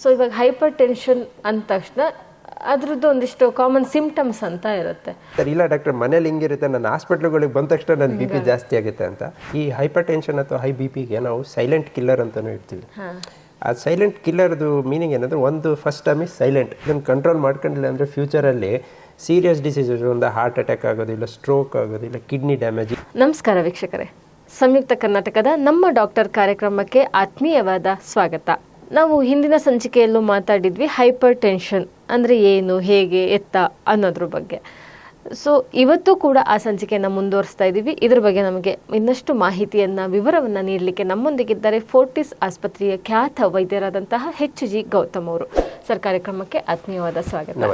So ಇವಾಗ hyper tension ಅಂದ ತಕ್ಷಣ ಅದ್ರದ್ದು ಒಂದಿಷ್ಟು ಕಾಮನ್ ಸಿಂಪ್ಟಮ್ಸ್ ಅಂತ ಇರುತ್ತೆ. ಸರ್ ಇಲ್ಲ ಡಾಕ್ಟರ್ ಮನೇಲಿ ಹಿಂಗಿರುತ್ತೆ? ನನ್ನ ಹಾಸ್ಪಿಟ್ಲ್ಗಳಿಗೆ ಬಂದ ತಕ್ಷಣ ನನ್ನ ಬಿ ಪಿ ಜಾಸ್ತಿ ಆಗುತ್ತೆ ಅಂತ. ಈ ಹೈಪರ್ ಟೆನ್ಷನ್ ಅಥವಾ ಹೈ ಬಿ ಪಿಗೆ ನಾವು ಸೈಲೆಂಟ್ ಕಿಲ್ಲರ್ ಅಂತಲೂ ಹೇಳ್ತೀವಿ ಆ ಸೈಲೆಂಟ್ ಕಿಲ್ಲರ್ದು ಮೀನಿಂಗ್ ಏನಂದ್ರೆ ಒಂದು ಫಸ್ಟ್ ಟೈಮ್ ಇಸ್ ಸೈಲೆಂಟ್ ಇದನ್ನು ಕಂಟ್ರೋಲ್ ಮಾಡ್ಕೊಂಡಿಲ್ಲ ಅಂದರೆ ಫ್ಯೂಚರಲ್ಲಿ ಸೀರಿಯಸ್ ಡಿಸೀಸಸ್ ಒಂದು ಹಾರ್ಟ್ ಅಟ್ಯಾಕ್ ಆಗೋದು ಇಲ್ಲ ಸ್ಟ್ರೋಕ್ ಆಗೋದು ಇಲ್ಲ ಕಿಡ್ನಿ ಡ್ಯಾಮೇಜ್ ನಮಸ್ಕಾರ ವೀಕ್ಷಕರೇ. ಸಂಯುಕ್ತ ಕರ್ನಾಟಕದ ನಮ್ಮ ಡಾಕ್ಟರ್ ಕಾರ್ಯಕ್ರಮಕ್ಕೆ ಆತ್ಮೀಯವಾದ ಸ್ವಾಗತ. ನಾವು ಹಿಂದಿನ ಸಂಚಿಕೆಯಲ್ಲೂ ಮಾತಾಡಿದ್ವಿ ಹೈಪರ್ ಟೆನ್ಷನ್ ಅಂದರೆ ಏನು ಹೇಗೆ ಎತ್ತ ಅನ್ನೋದ್ರ ಬಗ್ಗೆ. ಸೊ ಇವತ್ತು ಕೂಡ ಆ ಸಂಚಿಕೆಯನ್ನು ಮುಂದುವರಿಸ್ತಾ ಇದ್ದೀವಿ ಇದ್ರ ಬಗ್ಗೆ ನಮಗೆ ಇನ್ನಷ್ಟು ಮಾಹಿತಿಯನ್ನ ವಿವರವನ್ನ ನೀಡಲಿಕ್ಕೆ ನಮ್ಮೊಂದಿಗಿದ್ದಾರೆ ಫೋರ್ಟಿಸ್ ಆಸ್ಪತ್ರೆಯ ಖ್ಯಾತ ವೈದ್ಯರಾದಂತಹ ಹೆಚ್ ಜಿ ಗೌತಮ್ ಅವರು. ಸರ್ ಕಾರ್ಯಕ್ರಮಕ್ಕೆ ಆತ್ಮೀಯವಾದ ಸ್ವಾಗತ.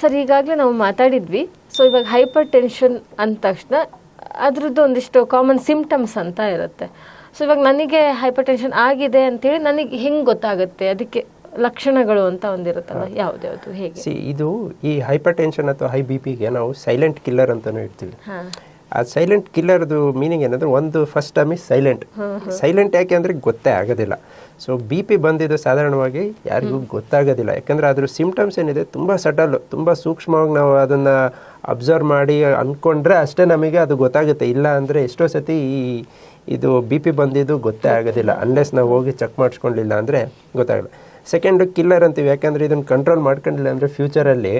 ಸರ್ ಈಗಾಗಲೇ ನಾವು ಮಾತಾಡಿದ್ವಿ. ಸೊ ಇವಾಗ ಹೈಪರ್ ಟೆನ್ಷನ್ ಅಂದ ತಕ್ಷಣ ಅದರದ್ದು ಒಂದಿಷ್ಟು ಕಾಮನ್ ಸಿಂಪ್ಟಮ್ಸ್ ಅಂತ ಇರುತ್ತೆ. ಸೊ ಇವಾಗ ನನಗೆ ಹೈಪರ್ ಟೆನ್ಷನ್ ಆಗಿದೆ ಅಂತೇಳಿ ನನಗೆ ಹೆಂಗೆ ಗೊತ್ತಾಗುತ್ತೆ? ಅದಕ್ಕೆ ಲಕ್ಷಣಗಳು ಅಂತ ಒಂದಿರುತ್ತಲ್ಲ ಯಾವ್ದ್ಯಾವ್ದು ಹೇಗೆ? ಸಿ ಇದು ಈ ಹೈಪರ್ ಟೆನ್ಷನ್ ಅಥವಾ ಹೈ ಬಿ ಪಿಗೆ ನಾವು ಸೈಲೆಂಟ್ ಕಿಲ್ಲರ್ ಅಂತಲೂ ಹೇಳ್ತೀವಿ ಆ ಸೈಲೆಂಟ್ ಕಿಲ್ಲರ್ದು ಮೀನಿಂಗ್ ಏನಂದ್ರೆ ಒಂದು first time is silent silent ಯಾಕೆ ಅಂದರೆ ಗೊತ್ತೇ ಆಗೋದಿಲ್ಲ. ಸೊ ಬಿ ಪಿ ಬಂದಿದ್ದು ಸಾಧಾರಣವಾಗಿ ಯಾರಿಗೂ ಗೊತ್ತಾಗೋದಿಲ್ಲ. ಯಾಕಂದರೆ ಅದ್ರ ಸಿಂಪ್ಟಮ್ಸ್ ಏನಿದೆ ತುಂಬ ಸಟಲ್ ತುಂಬ ಸೂಕ್ಷ್ಮವಾಗಿ ನಾವು ಅದನ್ನು ಅಬ್ಸರ್ವ್ ಮಾಡಿ ಅಂದ್ಕೊಂಡ್ರೆ ಅಷ್ಟೇ ನಮಗೆ ಅದು ಗೊತ್ತಾಗುತ್ತೆ. ಇಲ್ಲ ಅಂದರೆ ಎಷ್ಟೋ ಸತಿ ಈ ಇದು ಬಿ ಪಿ ಬಂದಿದ್ದು ಗೊತ್ತೇ ಆಗೋದಿಲ್ಲ ಅನ್ಲೆಸ್ ನಾವು ಹೋಗಿ ಚೆಕ್ ಮಾಡಿಸ್ಕೊಂಡಿಲ್ಲ ಅಂದರೆ ಗೊತ್ತಾಗಲ್ಲ. ಸೆಕೆಂಡು ಕಿಲ್ಲರ್ ಅಂತೀವಿ. ಯಾಕಂದರೆ ಇದನ್ನು ಕಂಟ್ರೋಲ್ ಮಾಡ್ಕೊಂಡಿಲ್ಲ ಅಂದರೆ ಫ್ಯೂಚರಲ್ಲಿ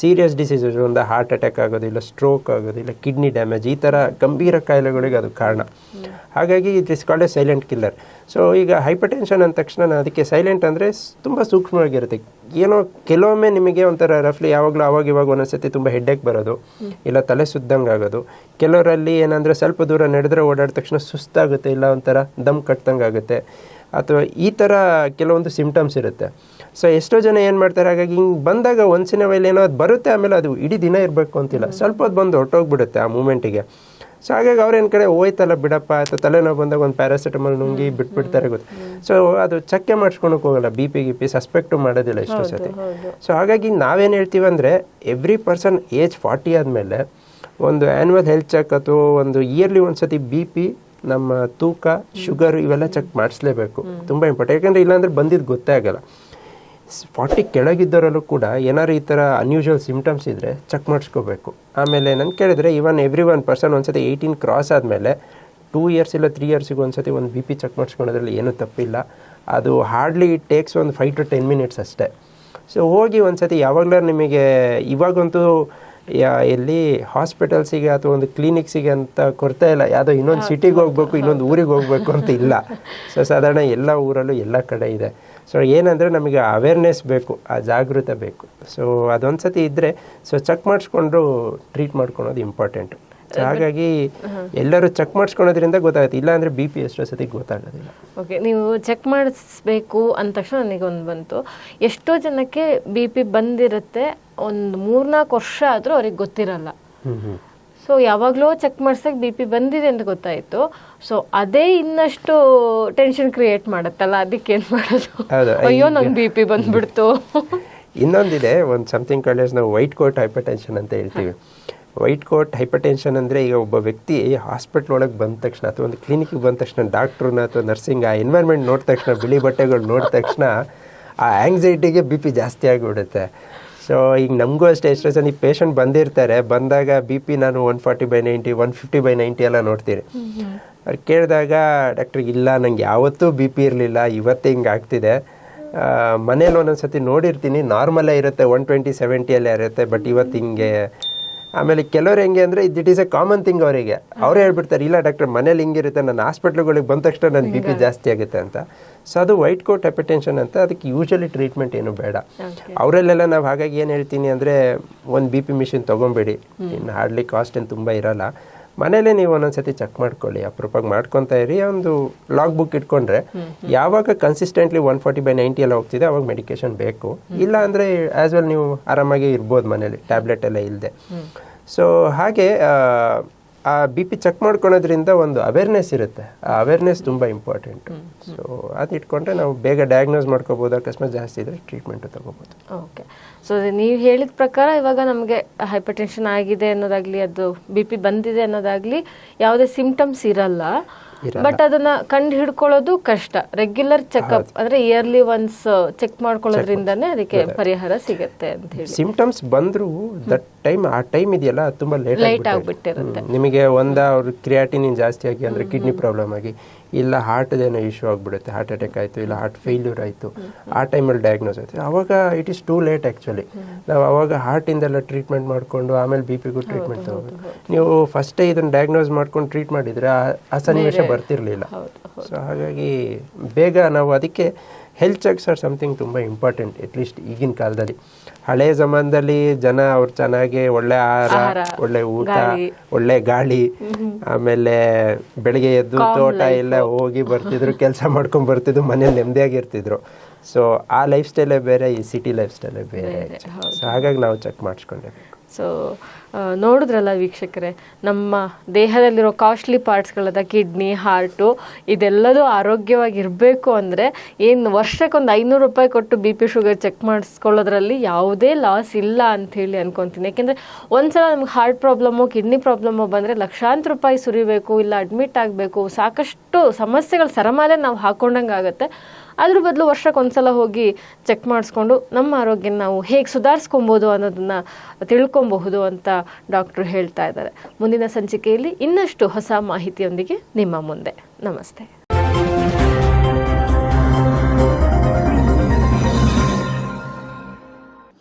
ಸೀರಿಯಸ್ ಡಿಸೀಸಸ್ ಒಂದು ಹಾರ್ಟ್ ಅಟ್ಯಾಕ್ ಆಗೋದು, ಇಲ್ಲ ಸ್ಟ್ರೋಕ್ ಆಗೋದು, ಇಲ್ಲ ಕಿಡ್ನಿ ಡ್ಯಾಮೇಜ್ ಈ ಥರ ಗಂಭೀರ ಕಾಯಿಲೆಗಳಿಗೆ ಅದು ಕಾರಣ. ಹಾಗಾಗಿ it is called a silent killer so ಈಗ ಹೈಪರ್ ಟೆನ್ಷನ್ ಅಂದ ತಕ್ಷಣ ಅದಕ್ಕೆ ಸೈಲೆಂಟ್ ಅಂದರೆ ತುಂಬ ಸೂಕ್ಷ್ಮವಾಗಿರುತ್ತೆ. ಏನೋ ಕೆಲವೊಮ್ಮೆ ನಿಮಗೆ ಒಂಥರ ರಫ್ಲಿ ಯಾವಾಗಲೂ ಅವಾಗ ಇವಾಗ ಒಂದೊಂದ್ಸತಿ ತುಂಬ ಹೆಡ್ಡೇಕ್ ಬರೋದು, ಇಲ್ಲ ತಲೆ ಸುದ್ದಂಗೆ ಆಗೋದು. ಕೆಲವರಲ್ಲಿ ಏನಂದರೆ ಸ್ವಲ್ಪ ದೂರ ನಡೆದ್ರೆ ಓಡಾಡಿದ ತಕ್ಷಣ ಸುಸ್ತಾಗುತ್ತೆ, ಇಲ್ಲ ಒಂಥರ ದಮ್ ಕಟ್ದಂಗೆ ಆಗುತ್ತೆ ಅಥವಾ ಈ ಥರ ಕೆಲವೊಂದು ಸಿಮ್ಟಮ್ಸ್ ಇರುತ್ತೆ. ಸೊ ಎಷ್ಟೋ ಜನ ಏನು ಮಾಡ್ತಾರೆ? ಹಾಗಾಗಿ ಹಿಂಗೆ ಬಂದಾಗ ಒಂದ್ಸಿನ ವೈಲ್ ಏನೋ ಅದು ಬರುತ್ತೆ ಆಮೇಲೆ ಅದು ಇಡೀ ದಿನ ಇರಬೇಕು ಅಂತಿಲ್ಲ. ಸ್ವಲ್ಪ ಹೊತ್ತು ಬಂದು ಹೊಟ್ಟೋಗ್ಬಿಡುತ್ತೆ ಆ ಮೂಮೆಂಟಿಗೆ ಸೊ ಹಾಗಾಗಿ ಅವ್ರೇನು ಕಡೆ ಹೋಯ್ತಲ್ಲ ಬಿಡಪ್ಪ ಅಥವಾ ತಲೆನೋವು ಬಂದಾಗ ಒಂದು ಪ್ಯಾರಾಸಿಟಮಲ್ ನುಂಗಿ ಬಿಟ್ಬಿಡ್ತಾರೆ ಗೊತ್ತು. ಸೊ ಅದು ಚಕ್ಕೆ ಮಾಡಿಸ್ಕೊಳಕ್ಕೆ ಹೋಗಲ್ಲ ಬಿ ಪಿ ಗಿ ಪಿ ಸಸ್ಪೆಕ್ಟು ಮಾಡೋದಿಲ್ಲ ಎಷ್ಟೋ ಸತಿ. ಸೊ ಹಾಗಾಗಿ ನಾವೇನು ಹೇಳ್ತೀವಿ ಅಂದರೆ ಎವ್ರಿ ಪರ್ಸನ್ ಏಜ್ ಫಾರ್ಟಿ ಆದಮೇಲೆ ಒಂದು ಆ್ಯನ್ಯುವಲ್ ಹೆಲ್ತ್ ಚೆಕ್ ಅಥವಾ ಒಂದು ಇಯರ್ಲಿ ಒಂದು ಸತಿ ಬಿ ಪಿ ನಮ್ಮ ತೂಕ ಶುಗರ್ ಇವೆಲ್ಲ ಚೆಕ್ ಮಾಡಿಸ್ಲೇಬೇಕು. ತುಂಬ ಇಂಪಾರ್ಟೆಂಟ್ ಯಾಕಂದರೆ ಇಲ್ಲಾಂದರೆ ಬಂದಿದ್ದು ಗೊತ್ತೇ ಆಗಲ್ಲ. ಫಾರ್ಟಿ ಕೆಳಗಿದ್ದವರಲ್ಲೂ ಕೂಡ ಏನಾರು ಈ ಥರ ಅನ್ಯೂಶುವಲ್ ಸಿಮ್ಟಮ್ಸ್ ಇದ್ದರೆ ಚೆಕ್ ಮಾಡಿಸ್ಕೋಬೇಕು. ಆಮೇಲೆ ನಾನು ಕೇಳಿದರೆ ಇವನ್ ಎವ್ರಿ ಒನ್ ಪರ್ಸನ್ ಒಂದ್ಸತಿ ಏಯ್ಟೀನ್ ಕ್ರಾಸ್ ಆದಮೇಲೆ ಟೂ ಇಯರ್ಸ್ ಇಲ್ಲ ತ್ರೀ ಇಯರ್ಸಿಗೆ ಒಂದ್ಸತಿ ಒಂದು ಬಿ ಪಿ ಚೆಕ್ ಮಾಡಿಸ್ಕೊಳೋದ್ರಲ್ಲಿ ಏನೂ ತಪ್ಪಿಲ್ಲ. ಅದು ಹಾರ್ಡ್ಲಿ ಇಟ್ ಟೇಕ್ಸ್ ಒಂದು ಫೈವ್ ಟು ಟೆನ್ ಮಿನಿಟ್ಸ್ ಅಷ್ಟೇ. ಸೊ ಹೋಗಿ ಒಂದ್ಸತಿ ಯಾವಾಗಲೂ ನಿಮಗೆ ಇವಾಗಂತೂ ಎಲ್ಲಿ ಹಾಸ್ಪಿಟಲ್ಸಿಗೆ ಅಥವಾ ಒಂದು ಕ್ಲಿನಿಕ್ಸಿಗೆ ಅಂತ ಕೊರತೆ ಇಲ್ಲ. ಯಾವುದೋ ಇನ್ನೊಂದು ಸಿಟಿಗೆ ಹೋಗ್ಬೇಕು ಇನ್ನೊಂದು ಊರಿಗೆ ಹೋಗ್ಬೇಕು ಅಂತ ಇಲ್ಲ. ಸೊ ಸಾಧಾರಣ ಎಲ್ಲ ಊರಲ್ಲೂ ಎಲ್ಲ ಕಡೆ ಇದೆ. ಸೊ ಏನಂದರೆ ನಮಗೆ ಅವೇರ್ನೆಸ್ ಬೇಕು ಆ ಜಾಗೃತ ಬೇಕು. ಸೊ ಅದೊಂದು ಸತಿ ಇದ್ದರೆ ಸೊ ಚೆಕ್ ಮಾಡಿಸ್ಕೊಂಡು ಟ್ರೀಟ್ ಮಾಡ್ಕೊಳೋದು ಇಂಪಾರ್ಟೆಂಟು ಸೊ ಹಾಗಾಗಿ ಎಲ್ಲರೂ ಚೆಕ್ ಮಾಡಿಸ್ಕೊಳೋದ್ರಿಂದ ಗೊತ್ತಾಗುತ್ತೆ. ಇಲ್ಲ ಅಂದರೆ ಬಿ ಪಿ ಎಷ್ಟೋ ಸತಿ ಗೊತ್ತಾಗೋದಿಲ್ಲ. ಓಕೆ ನೀವು ಚೆಕ್ ಮಾಡಿಸ್ಬೇಕು ಅಂದ ತಕ್ಷಣ ನನಗೆ ಒಂದು ಬಂತು. ಎಷ್ಟೋ ಜನಕ್ಕೆ ಬಿ ಪಿ ಬಂದಿರುತ್ತೆ ಒಂದು ಮೂರ್ನಾಲ್ಕು ವರ್ಷ ಆದರೂ ಅವ್ರಿಗೆ ಗೊತ್ತಿರಲ್ಲ. ಸೊ ಯಾವಾಗಲೂ ಚೆಕ್ ಮಾಡ್ಸಕ್ಕೆ ಬಿ ಪಿ ಬಂದಿದೆ ಅಂತ ಗೊತ್ತಾಯಿತು. ಸೊ ಅದೇ ಇನ್ನಷ್ಟು ಟೆನ್ಷನ್ ಕ್ರಿಯೇಟ್ ಮಾಡುತ್ತಲ್ಲ ಅದಕ್ಕೆ ಏನು ಮಾಡೋದು ಅಯ್ಯೋ ನಂಗೆ ಬಿ ಪಿ ಬಂದ್ಬಿಡ್ತು. ಇನ್ನೊಂದಿದೆ ಒಂದು ಸಮಥಿಂಗ್ ಕಾಲೇಜ್ ನಾವು ವೈಟ್ ಕೋಟ್ ಹೈಪರ್ ಟೆನ್ಷನ್ ಅಂತ ಹೇಳ್ತೀವಿ. ವೈಟ್ ಕೋಟ್ ಹೈಪರ್ ಟೆನ್ಷನ್ ಅಂದರೆ ಈಗ ಒಬ್ಬ ವ್ಯಕ್ತಿ ಹಾಸ್ಪಿಟ್ಲ್ ಒಳಗೆ ಬಂದ ತಕ್ಷಣ ಅಥವಾ ಒಂದು ಕ್ಲಿನಿಕ್ಗೆ ಬಂದ ತಕ್ಷಣ ಡಾಕ್ಟ್ರನ್ನ ಅಥವಾ ನರ್ಸಿಂಗ್ ಆ ಎನ್ವೈರ್ಮೆಂಟ್ ನೋಡಿದ ತಕ್ಷಣ ಬಿಳಿ ಬಟ್ಟೆಗಳು ನೋಡಿದ ತಕ್ಷಣ ಆ ಆ್ಯಂಗ್ಸೈಟಿಗೆ ಬಿ ಪಿ ಜಾಸ್ತಿ ಆಗಿಬಿಡುತ್ತೆ. ಸೊ ಈಗ ನಮಗೂ ಅಷ್ಟೇ ಎಷ್ಟೋ ಜನ ಈ ಪೇಷಂಟ್ ಬಂದಿರ್ತಾರೆ. ಬಂದಾಗ ಬಿ ಪಿ ನಾನು one forty by ninety one fifty by ninety ಎಲ್ಲ ನೋಡ್ತೀನಿ. ಅವ್ರು ಕೇಳಿದಾಗ ಡಾಕ್ಟ್ರಿಗೆ ಇಲ್ಲ ನಂಗೆ ಯಾವತ್ತೂ ಬಿ ಪಿ ಇರಲಿಲ್ಲ ಇವತ್ತೇ ಹಿಂಗೆ ಆಗ್ತಿದೆ. ಮನೇಲಿ ಒಂದೊಂದು ಸರ್ತಿ ನೋಡಿರ್ತೀನಿ. ನಾರ್ಮಲ್ಲೇ ಇರುತ್ತೆ ಒನ್ ಟ್ವೆಂಟಿ ಸೆವೆಂಟಿಯಲ್ಲೇ ಇರುತ್ತೆ ಬಟ್ ಇವತ್ತು ಹಿಂಗೆ ಆಮೇಲೆ ಕೆಲವ್ರು ಹೆಂಗೆ ಅಂದರೆ it is a common thing ಅವರಿಗೆ. ಅವ್ರು ಹೇಳ್ಬಿಡ್ತಾರೆ ಇಲ್ಲ ಡಾಕ್ಟರ್ ಮನೇಲಿ ಹಿಂಗಿರುತ್ತೆ ನನ್ನ ಹಾಸ್ಪಿಟ್ಲ್ಗಳಿಗೆ ಬಂದ ತಕ್ಷಣ ನನ್ನ ಬಿ ಪಿ ಜಾಸ್ತಿ ಆಗುತ್ತೆ ಅಂತ. ಸೊ ಅದು ವೈಟ್ ಕೋಟ್ ಹೆಪಟೆನ್ಷನ್ ಅಂತ ಅದಕ್ಕೆ ಯೂಶಲಿ ಟ್ರೀಟ್ಮೆಂಟ್ ಏನು ಬೇಡ. ಅವರಲ್ಲೆಲ್ಲ ನಾವು ಹಾಗಾಗಿ ಏನು ಹೇಳ್ತೀನಿ ಅಂದರೆ ಒಂದು ಬಿ ಪಿ ಮಿಷಿನ್ ತೊಗೊಬೇಡಿ. ಇನ್ನು ಹಾರ್ಡ್ಲಿ ಕಾಸ್ಟ್ ಏನು ತುಂಬ ಇರಲ್ಲ. ಮನೇಲೇ ನೀವು ಒಂದೊಂದ್ಸತಿ ಚೆಕ್ ಮಾಡ್ಕೊಳ್ಳಿ ಅಪರೂಪಕ್ಕೆ ಮಾಡ್ಕೊತಾ ಇರಿ. ಒಂದು ಲಾಗ್ ಬುಕ್ ಇಟ್ಕೊಂಡ್ರೆ ಯಾವಾಗ consistently one forty by ninety ಎಲ್ಲ ಹೋಗ್ತಿದೆ ಅವಾಗ ಮೆಡಿಕೇಶನ್ ಬೇಕು. ಇಲ್ಲ ಅಂದ್ರೆ ಆ್ಯಸ್ ವೆಲ್ ನೀವು ಆರಾಮಾಗಿ ಇರ್ಬೋದು ಮನೇಲಿ ಟ್ಯಾಬ್ಲೆಟ್ ಎಲ್ಲ ಇಲ್ಲದೆ ಸೊ ಹಾಗೆ ಆ, ಬಿ ಪಿ ಚೆಕ್ ಮಾಡ್ಕೊಳೋದ್ರಿಂದ ಒಂದು ಅವೇರ್ನೆಸ್ ಇರುತ್ತೆ. ಆ ಅವೇರ್ನೆಸ್ ತುಂಬ ಇಂಪಾರ್ಟೆಂಟ್ ಸೊ ಅದು ಇಟ್ಕೊಂಡ್ರೆ ನಾವು ಬೇಗ ಡಯಾಗ್ನೋಸ್ ಮಾಡ್ಕೋಬೋದು ಅಕಸ್ಮಾತ್ ಜಾಸ್ತಿ ಇದ್ರೆ ಟ್ರೀಟ್ಮೆಂಟ್ ತಗೋಬೋದು. ಓಕೆ ಸೊ ನೀವು ಹೇಳಿದ ಪ್ರಕಾರ ಇವಾಗ ನಮಗೆ ಹೈಪರ್ ಟೆನ್ಷನ್ ಆಗಿದೆ ಅನ್ನೋದಾಗ್ಲಿ ಅದು ಬಿ ಪಿ ಬಂದಿದೆ ಅನ್ನೋದಾಗ್ಲಿ ಯಾವುದೇ ಸಿಂಪ್ಟಮ್ಸ್ ಇರಲ್ಲ. ಬಟ್ ಅದನ್ನ ಕಂಡು ಹಿಡ್ಕೊಳ್ಳೋದು ಕಷ್ಟ. ರೆಗ್ಯುಲರ್ ಚೆಕ್ಅಪ್ ಅಂದ್ರೆ ಇಯರ್ಲಿ ಒನ್ಸ್ ಚೆಕ್ ಮಾಡ್ಕೊಳ್ಳೋದ್ರಿಂದನೇ ಅದಕ್ಕೆ ಪರಿಹಾರ ಸಿಗುತ್ತೆ ಅಂತ ಹೇಳಿ. ಸಿಂಪ್ಟಮ್ಸ್ ಬಂದ್ರು ದಟ್ ಟೈಮ್ ಆ ಟೈಮ್ ಇದೆಯಲ್ಲ ತುಂಬಾ ಲೇಟ್ ಲೈಟ್ ಆಗ್ಬಿಟ್ಟಿರುತ್ತೆ. ನಿಮಗೆ ಒಂದ ಅವ್ರ ಕ್ರಿಯಾಟಿನಿನ್ ಜಾಸ್ತಿ ಆಗಿ ಅಂದ್ರೆ ಕಿಡ್ನಿ ಪ್ರಾಬ್ಲಮ್ ಆಗಿ ಇಲ್ಲ ಹಾರ್ಟ್ದೇನೋ ಇಶ್ಯೂ ಆಗಿಬಿಡುತ್ತೆ ಹಾರ್ಟ್ ಅಟ್ಯಾಕ್ ಆಯಿತು ಇಲ್ಲ ಹಾರ್ಟ್ ಫೇಲ್ಯೂರ್ ಆಯಿತು ಆ ಟೈಮಲ್ಲಿ ಡಯಾಗ್ನೋಸ್ ಆಯಿತು. ಅವಾಗ it is too late actually ನಾವು ಅವಾಗ ಹಾರ್ಟಿಂದೆಲ್ಲ ಟ್ರೀಟ್ಮೆಂಟ್ ಮಾಡಿಕೊಂಡು ಆಮೇಲೆ ಬಿ ಪಿಗೂ ಟ್ರೀಟ್ಮೆಂಟ್ ತಗೋಬೇಕು. ನೀವು ಫಸ್ಟೇ ಇದನ್ನು ಡಯಾಗ್ನೋಸ್ ಮಾಡ್ಕೊಂಡು ಟ್ರೀಟ್ ಮಾಡಿದರೆ ಆ ಸನ್ನಿವೇಶ ಬರ್ತಿರಲಿಲ್ಲ. ಸೊ ಹಾಗಾಗಿ ಬೇಗ ನಾವು ಅದಕ್ಕೆ ಹೆಲ್ತ್ ಚೆಕ್ಸ್ ಆರ್ ಸಮಥಿಂಗ್ ತುಂಬ ಇಂಪಾರ್ಟೆಂಟ್ ಅಟ್ಲೀಸ್ಟ್ ಈಗಿನ ಕಾಲದಲ್ಲಿ. ಹಳೆ ಜಮಾನದಲ್ಲಿ ಜನ ಅವ್ರು ಚೆನ್ನಾಗಿ ಒಳ್ಳೆ ಆಹಾರ ಒಳ್ಳೆ ಊಟ ಒಳ್ಳೆ ಗಾಳಿ ಆಮೇಲೆ ಬೆಳಿಗ್ಗೆ ಎದ್ದು ತೋಟ ಎಲ್ಲ ಹೋಗಿ ಬರ್ತಿದ್ರು ಕೆಲಸ ಮಾಡ್ಕೊಂಡ್ ಬರ್ತಿದ್ರು ಮನೇಲಿ ನೆಮ್ಮದಿಯಾಗಿರ್ತಿದ್ರು ಸೊ ಆ ಲೈಫ್ ಸ್ಟೈಲೇ ಬೇರೆ ಈ ಸಿಟಿ ಲೈಫ್ ಸ್ಟೈಲೇ ಬೇರೆ. ಸೊ ಹಾಗಾಗಿ ನಾವು ಚೆಕ್ ಮಾಡಿಸ್ಕೊಂಡಿರ್ಬೇಕು ಸೊ ನೋಡಿದ್ರಲ್ಲ ವೀಕ್ಷಕರೇ? ನಮ್ಮ ದೇಹದಲ್ಲಿರೋ ಕಾಸ್ಟ್ಲಿ ಪಾರ್ಟ್ಸ್ಗಳಾದ ಕಿಡ್ನಿ ಹಾರ್ಟು ಇದೆಲ್ಲದೂ ಆರೋಗ್ಯವಾಗಿರಬೇಕು ಅಂದರೆ ಏನು ವರ್ಷಕ್ಕೊಂದು ಐನೂರು ರೂಪಾಯಿ ಕೊಟ್ಟು ಬಿ ಪಿ ಶುಗರ್ ಚೆಕ್ ಮಾಡಿಸ್ಕೊಳ್ಳೋದ್ರಲ್ಲಿ ಯಾವುದೇ ಲಾಸ್ ಇಲ್ಲ ಅಂಥೇಳಿ ಅನ್ಕೊತೀನಿ. ಯಾಕೆಂದರೆ ಒಂದ್ಸಲ ನಮ್ಗೆ ಹಾರ್ಟ್ ಪ್ರಾಬ್ಲಮ್ಮು ಕಿಡ್ನಿ ಪ್ರಾಬ್ಲಮ್ಮು ಬಂದರೆ ಲಕ್ಷಾಂತರ ರೂಪಾಯಿ ಸುರಿಬೇಕು, ಇಲ್ಲ ಅಡ್ಮಿಟ್ ಆಗಬೇಕು, ಸಾಕಷ್ಟು ಸಮಸ್ಯೆಗಳ ಸರಮಾಲೆ ನಾವು ಹಾಕೊಂಡಂಗೆ ಆಗುತ್ತೆ. ಅದ್ರ ಬದಲು ವರ್ಷಕ್ಕೆ ಒಂದ್ಸಲ ಹೋಗಿ ಚೆಕ್ ಮಾಡಿಸ್ಕೊಂಡು ನಮ್ಮ ಆರೋಗ್ಯನ ನಾವು ಹೇಗೆ ಸುಧಾರಿಸ್ಕೊಬೋದು ಅನ್ನೋದನ್ನು ತಿಳ್ಕೊಬಹುದು ಅಂತ ಡಾಕ್ಟ್ರು ಹೇಳ್ತಾ ಇದ್ದಾರೆ. ಮುಂದಿನ ಸಂಚಿಕೆಯಲ್ಲಿ ಇನ್ನಷ್ಟು ಹೊಸ ಮಾಹಿತಿಯೊಂದಿಗೆ ನಿಮ್ಮ ಮುಂದೆ. ನಮಸ್ತೆ.